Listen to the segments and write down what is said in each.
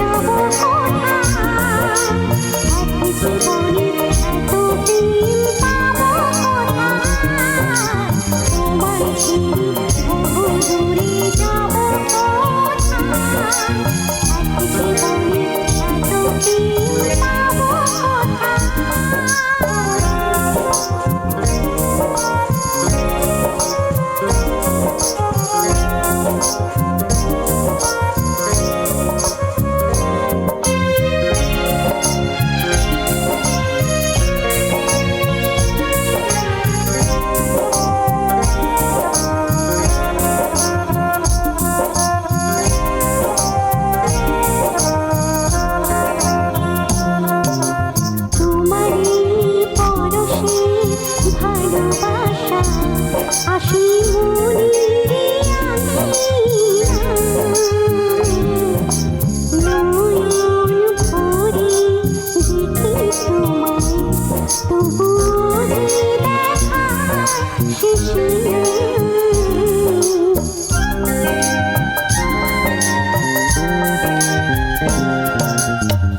就不痛。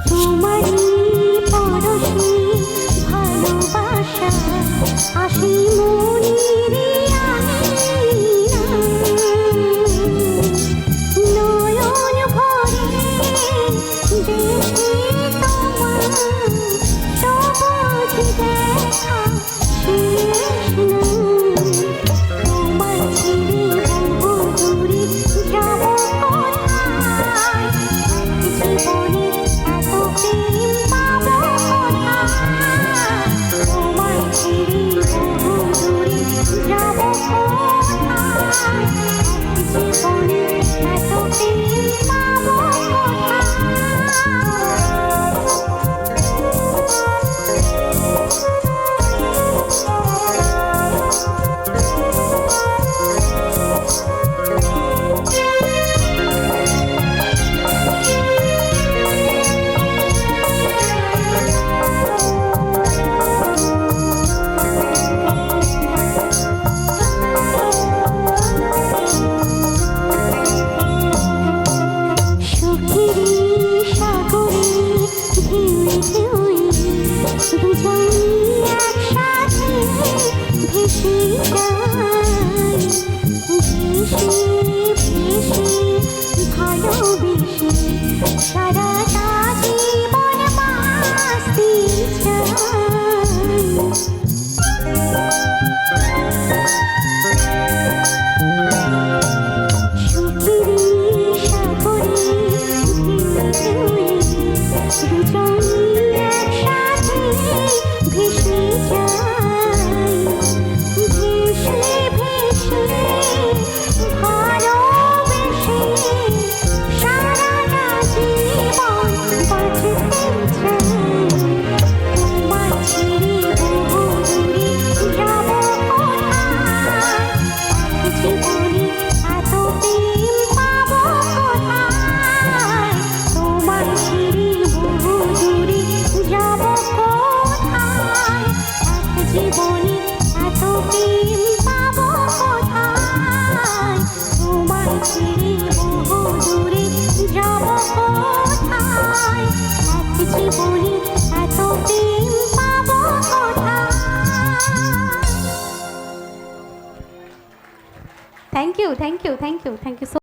তোমারই পরশী ভালোবাসা আসি thank you thank you thank you so